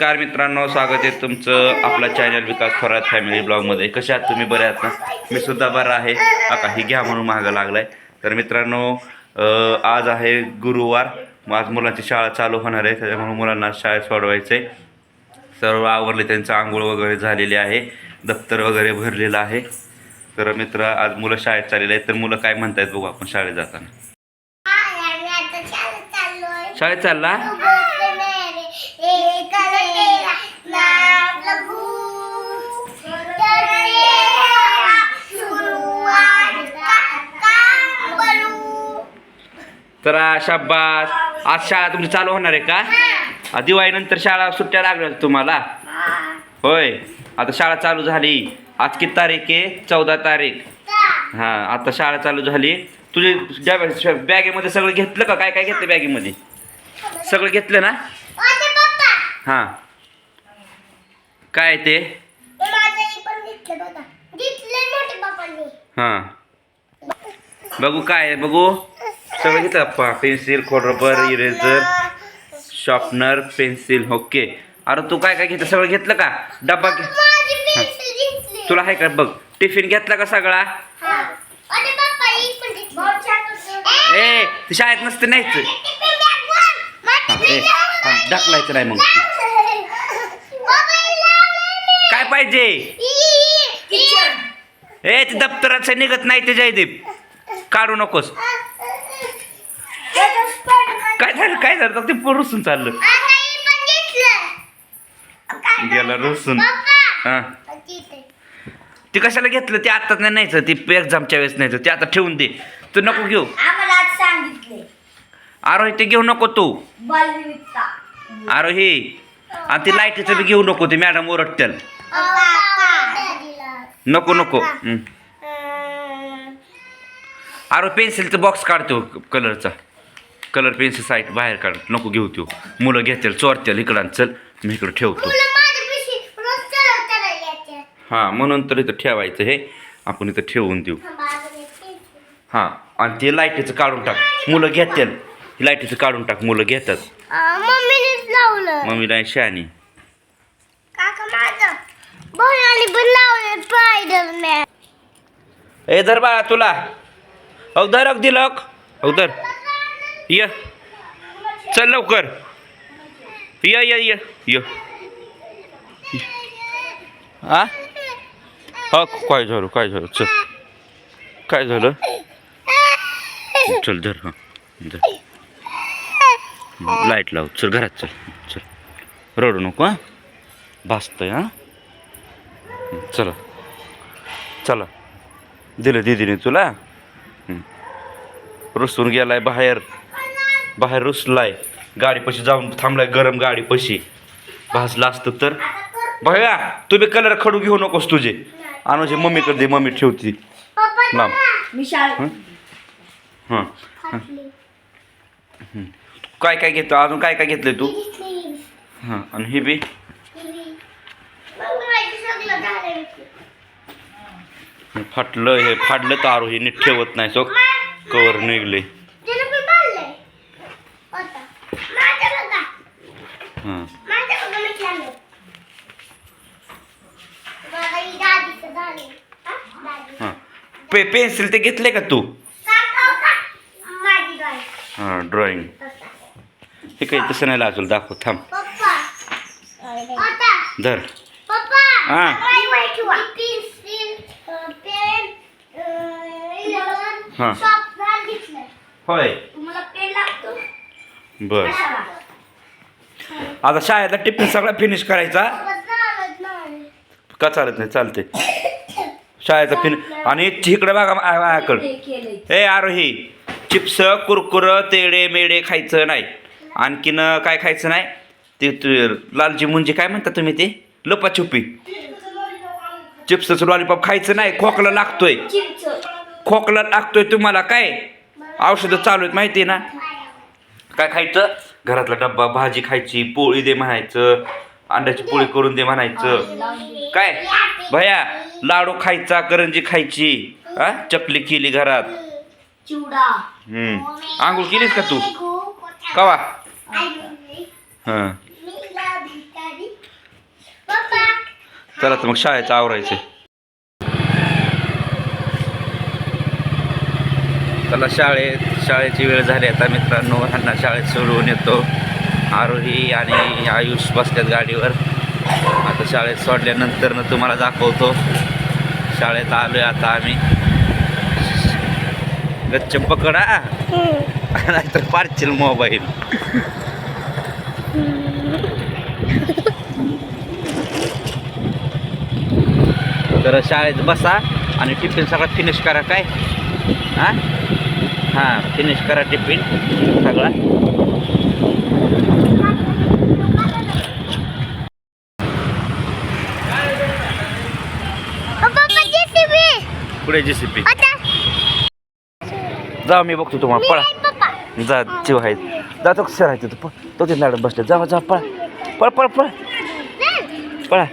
नमस्कार मित्रांनो स्वागत आहे तुमचं आपला चॅनल विकास थोरात फॅमिली ब्लॉगमध्ये कशा आहात तुम्ही? बरे आहात ना? मी सुद्धा बरा आहे. आता ही घ्या म्हणून मागं लागलाय. तर मित्रांनो आज आहे गुरुवार. आज मुलांची शाळा चालू होणार आहे. त्याच्यामुळे मुलांना शाळेत सोडवायचं आहे सर्व आवरले त्यांचं आंघोळ वगैरे झालेली आहे. दप्तर वगैरे भरलेलं आहे. तर मित्र आज मुलं शाळेत चाललेले आहेत. तर मुलं काय म्हणतायत बघू आपण शाळेत जाताना. शाळेत चालला? तर शाबास. आज शाळा तुमची चालू होणार आहे का? दिवाळीनंतर शाळा सुट्ट्या लागल्या तुम्हाला? होय. आता शाळा चालू झाली. आज किती तारीख आहे? चौदा तारीख. हां आता शाळा चालू झाली. तुझे ज्या बॅगेमध्ये सगळं घेतलं का? काय काय घेतलं बॅगेमध्ये? सगळं घेतलं ना? हां. काय ते? हां बघू. काय आहे बघू. सगळं घेतलं पा पेन्सिल खोडरबर इरेझर शॉर्पनर पेन्सिल ओके अरे तू काय काय घेतलं? सगळं घेतलं का? डब्बा घे. तुला आहे का? बघ. टिफिन घेतला का सगळा? ए! ते शाळेत नसते नाहीच हा, ए, हा, ढकलायचं नाही मग काय पाहिजे. ए ते दप्तराचं निघत नाही ते जयदीप. काढू नकोस. काय झालं काय झालं? ते रुसून चाललं. गेला रुसून. हा. ते कशाला घेतलं? ते आत्ताच नाही न्यायचं. ते एक्झामच्या वेळेस न्यायचं. ते आता ठेवून दे. तू नको घेऊ. आम्हाला आज सांगितले. आरोही ते घेऊ नको तू. आरोही आणि ती लाईटीचं बी घेऊ नको ते मॅडम ओरडत्याल. नको नको. आरो पेन्सिलचं बॉक्स काढतो कलरचा कलर पेन्सिल साईट बाहेर काढ. नको घेऊ त्यो मुलं घेतील चोरतील इकडं चल मी इकडं ठेवतो. हां म्हणून तर इथं ठेवायचं हे. आपण इथं ठेवून देऊ. हां आणि ते लाईटीचं काढून टाक. मुलं घेतील. लाईटीचं काढून टाक मुलं घेतात. मम्मी नाही शहाणी. काका पण लावलं स्पायडरमॅन ए धर बाळा तुला. अगदर अगदी लक. अगदर ये. चल लवकर. ये ये ये. ये. हा हा काय झालं काय झालं? चल. काय झालं? चल धर हां. धर. लाइट लाव. चल घरात चल. चल. रडू नको हां. भासतंय हां. चला. चला. दिलं दिदीने तुला. रुसून गेलाय बाहेर. बाहेर रुसलाय. गाडीपाशी जाऊन थांबलाय गरम गाडीपाशी. भाजला असतं तर. भया तू बी कलर खडू घेऊ नकोस तुझे. अनुजे मम्मीकडे दे मम्मी ठेवती. लांब हां? काय काय घेतो? अजून काय काय घेतलंय तू? हां. आणि हे बी? फाटलं हे फाडलं तर आरो हे नीट ठेवत नाही सो कवर निघले. हां. हां पे पेन्सिल ते घेतले का तू? हां ड्रॉइंग. हे काही तसं नाही लाजूल दाखव थांब. धर. हा. हा. होय. तुम्हाला पेन लागतो. बर. कशाला? आता शाळेचा टिफिन सगळा फिनिश करायचा. का चालत नाही? चालते शाळेचा फिन आणि इकडे बघा मा- माझ्याकडं केलंय. ए आरोही चिप्स कुरकुर तेडे मेडे खायचं नाही. आणखीन काय खायचं नाही? ते तु- लालची मुंजी काय म्हणता तुम्ही ते? लपाछुपी. चिप्सचं लॉलीपॉप खायचं नाही खोकला लागतोय. चिंच. खोकला लागतोय तुम्हाला काय? औषधं चालू आहेत माहिती आहे ना? काय खायचं? घरातला डब्बा भाजी खायची पोळी दे म्हणायचं अंड्याची पोळी करून दे म्हणायचं. काय? भया लाडू खायचा करंजी खायची हा चकली केली घरात. हम्म. आंघोळ केलीस का तू? कवा? हां. चला तर मग शाळेचं आवरायचं त्याला शाळेत शाळेची वेळ झाली आता मित्रांनो. ह्यांना शाळेत सोडवून येतो. आरोही आणि आयुष बसल्यात गाडीवर. आता शाळेत सोडल्यानंतरनं तुम्हाला दाखवतो. शाळेत आलो आहे आता आम्ही. गच्चम पकडा. नाहीतर पारशील मोबाईल. तर शाळेत बसा आणि टिफिन सगळा फिनिश करा काय? हां? हां फिनिश करा टिफिन सगळा. पुढे जे सी पी जा मी बघतो तुम्हाला पळा. जा जीव आहे. जा तो सर आहे तिथं प- तो तिथे मॅडम बसले. जा जा पळा. पळ पळ पळ. पळा.